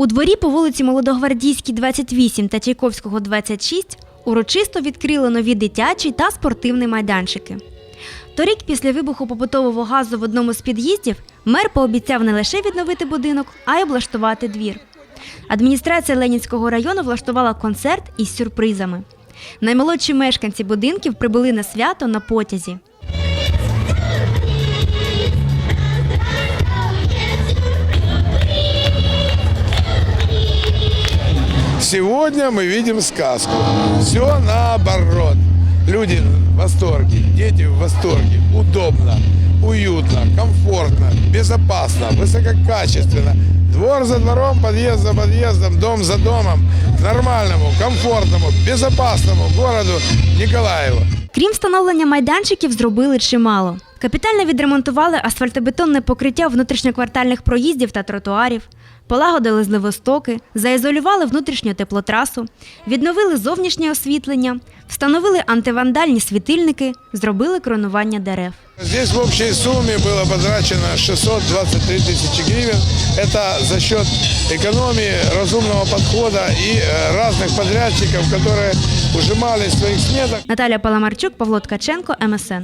У дворі по вулиці Молодогвардійській, 28 та Чайковського, 26 урочисто відкрили нові дитячі та спортивні майданчики. Торік, після вибуху побутового газу в одному з під'їздів, мер пообіцяв не лише відновити будинок, а й облаштувати двір. Адміністрація Ленінського району влаштувала концерт із сюрпризами. Наймолодші мешканці будинків прибули на свято на потязі. Сегодня мы видим сказку. Все наоборот. Люди в восторге, дети в восторге. Удобно, уютно, комфортно, безопасно, высококачественно. Двор за двором, подъезд за подъездом, дом за домом. К нормальному, комфортному, безопасному городу Николаеву. Крім встановлення майданчиків, зробили чимало. Капітально відремонтували асфальтобетонне покриття внутрішньоквартальних проїздів та тротуарів, полагодили зливостоки, заізолювали внутрішню теплотрасу, відновили зовнішнє освітлення, встановили антивандальні світильники, зробили кронування дерев. Здесь в общей сумме было потрачено 623 тысячи гривен. Это за счет экономии, разумного подхода и э, разных подрядчиков, которые ужимали из своих снеток. Наталя Паламарчук, Павло Ткаченко, МСН.